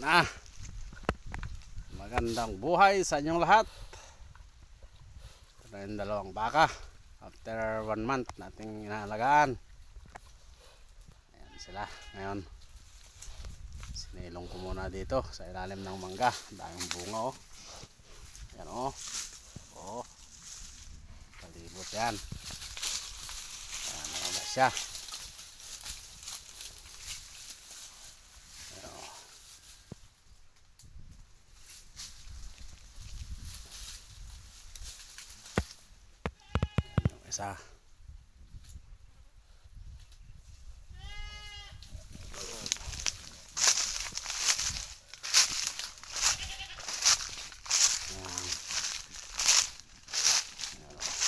na. Magandang buhay sa inyong lahat. Ito na yung dalawang baka. After one month nating inaalagaan. Ayan sila. Ngayon, sinilong ko muna dito sa ilalim ng mangga. Daming bunga oh. Ayan oh. Oh. Palibot yan. Ayan na siya. Ayan yung isa. Ayan. Ayan, oh.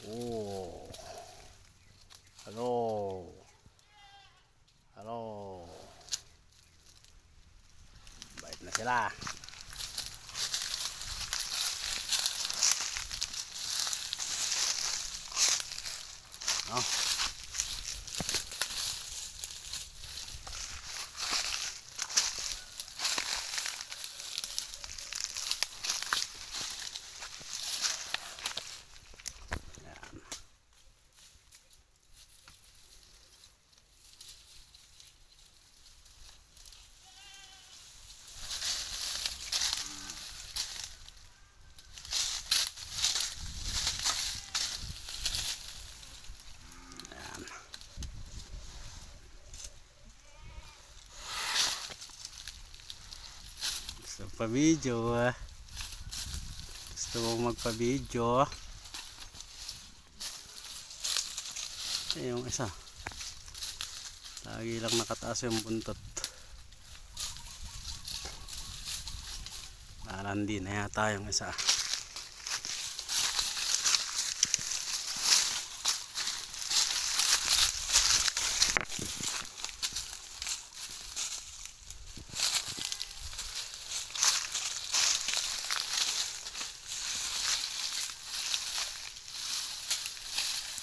Yun. Oh. Hello. Hello. Bait na sila. No? Yan. Gusto pa video ah. Gusto mo magpa-video. Eh, yung isa. Lagi lang nakataas yung buntot. Nalandi na yata yung isa.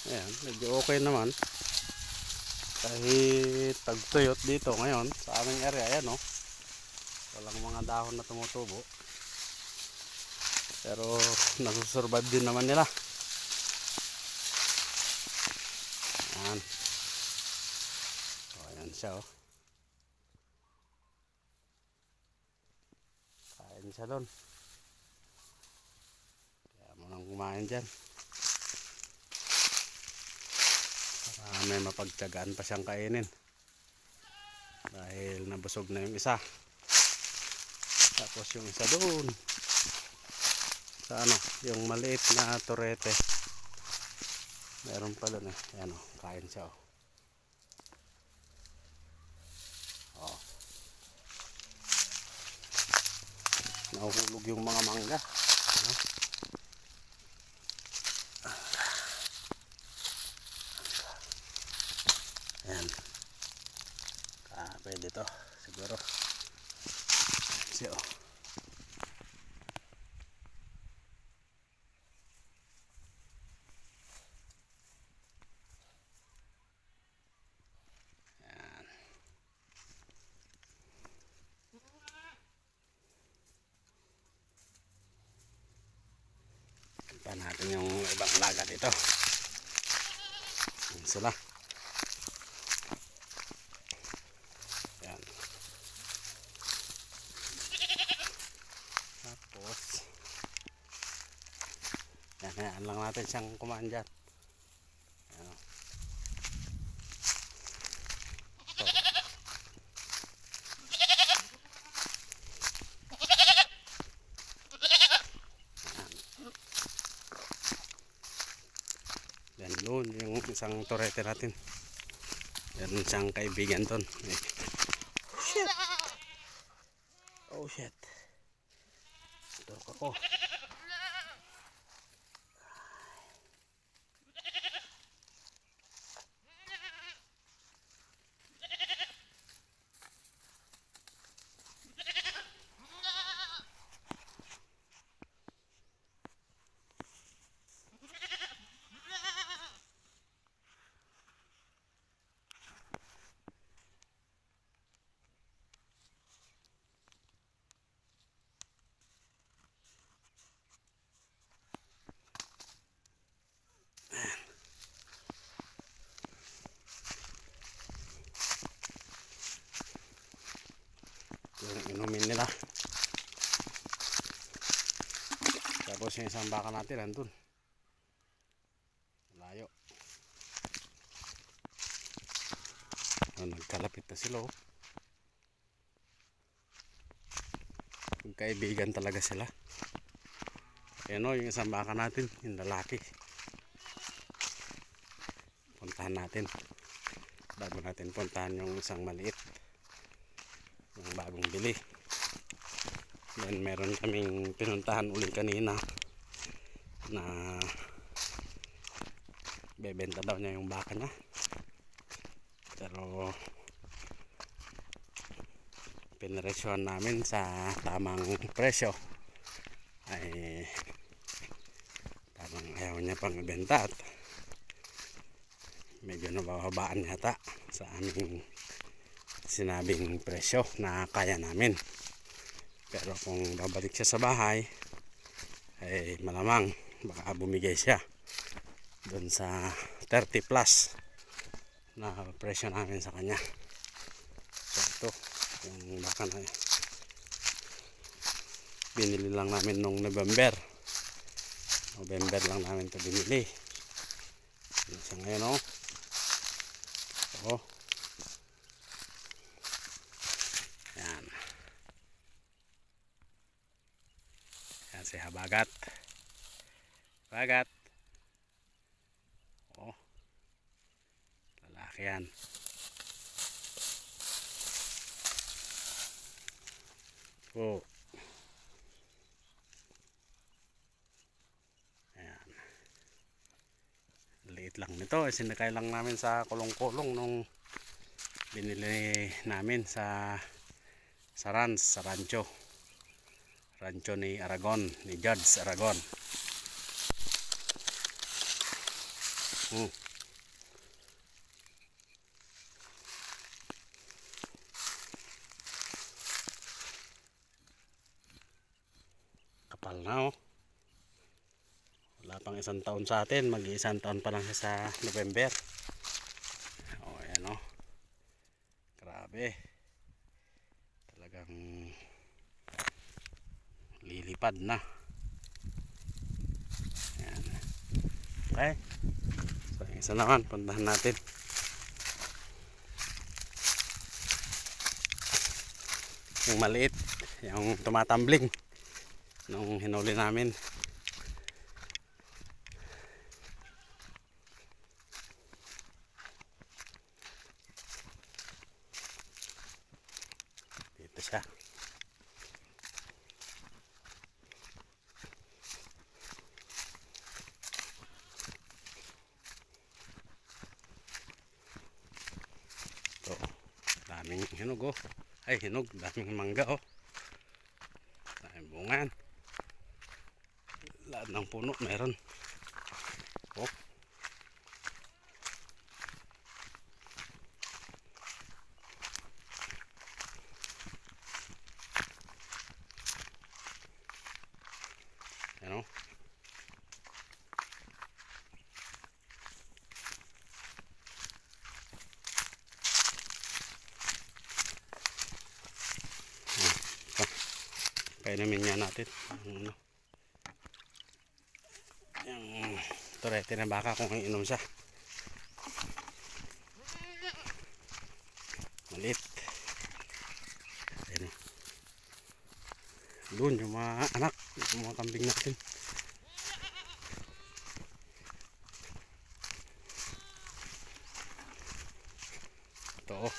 Ayan, medyo okay naman. Kahit tagtuyot dito ngayon sa aming area, ayan oh. Walang mga dahon na tumutubo. Pero nasusurvive din naman nila. Ayan. O, ayan siya oh. Kain siya doon. Kaya mo nang kumain dyan. Para may mapagtyagaan pa siyang kainin. Dahil nabusog na yung isa. Tapos yung isa doon. Sa ano, yung maliit na torete. Meron pa doon eh. Ayan o, kain siya o. Oh. Nahuhulog yung mga mangga. Ano? Ayan. Ah, pwede to. Siguro. Siya oh. Ayan. Tignan natin yung ibang laga dito. Ayan sila. Yan. Tapos, yan, yan lang natin siyang kumaan dyan. Yan. o. So. Yan doon, yung isang torete natin. Meron siyang kaibigan doon. Shit. Oh shit. Turok ako. Yung isang baka natin nandun layo oh, nagkalapit na sila oh. Magkaibigan talaga sila Ayan o, yung isang baka natin, yung lalaki. Puntahan natin. Bago natin puntahan yung isang maliit. Yung bagong bili. Then meron kaming pinuntahan uli kanina na bebenta daw niya yung baka niya. Pero pinaresyohan namin sa tamang presyo ay parang ayaw niya pang ibenta at medyo nabababaan yata sa aming sinabing presyo na kaya namin pero kung babalik siya sa bahay ay malamang baka bumigay siya doon sa 30 plus na presyo namin sa kanya. So ito yung baka na binili lang namin nung November. November lang namin ito binili. Yun siya ngayon oh? Oh yan. Yan si Habagat Habagat oh lalaki yan oh Ayan. Liit lang nito. Sinakay lang namin sa kulong-kulong nung binili namin sa sa Rans, sa Rancho. Rancho ni Aragon, ni Judge Aragon. Hmm. Kapal na oh. Wala pang isang taon sa atin. Mag-iisang taon pa lang sa November. O, oh, ayan o. Grabe. Talagang lilipad na. Ayan. Okay. Isa naman. Puntahan natin. Yung maliit. Yung tumatambling. Nung hinuli namin. Dito siya. Ito. Daming hinog oh. Ay hinog. Daming mangga oh. Daming bungan. Lahat ng puno meron. Oh. Ano? Painumin nga natin. Ano. Yung turete na baka kung inom siya. Malit. Ayan o. Doon yung mga anak, yung mga kambing natin. Ito oh.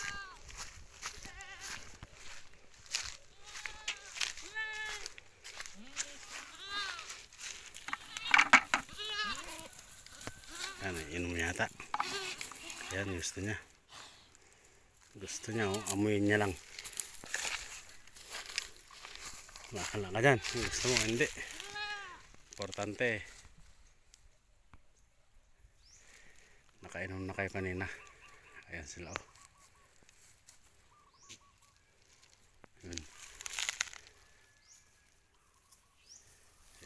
Yan, inom yata. Yan, gusto niya. Gusto niya, oh, amuyin niya lang. Bakala ka dyan. Gusto mo, hindi. Importante. Nakainom na kayo kanina. Ayan sila, oh. Yun.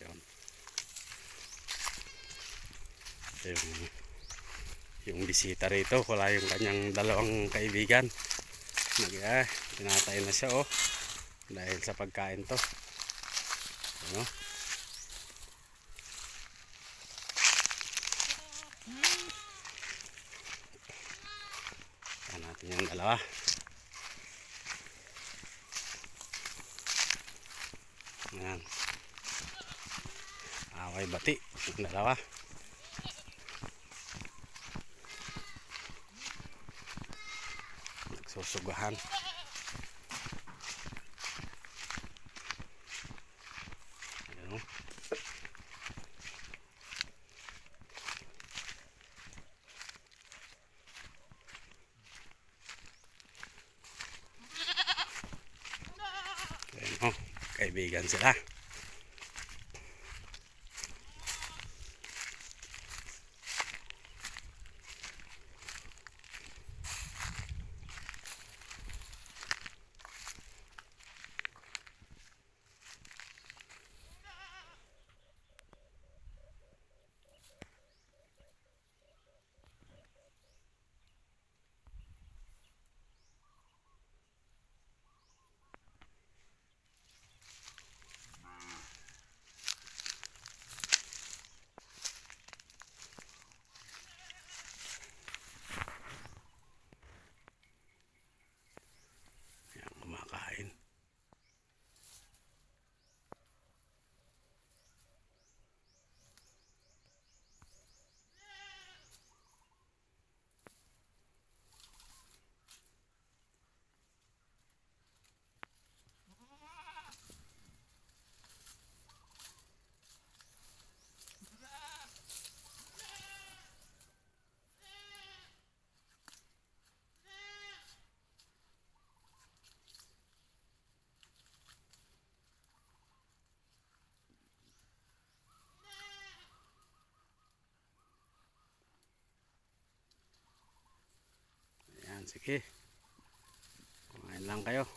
Yun. Ito yung, bisita rito. Wala yung kanyang dalawang kaibigan. Nag, ah, tinatay na siya, oh. Dahil sa pagkain to. Ano? Ayan natin yung dalawa. Ayan. Away bati. Dalawa. Nagsusugahan. Ayan o. Ayan o. Kaibigan sila. Ayan, kumakain. Ayan, sige. Kumain lang kayo.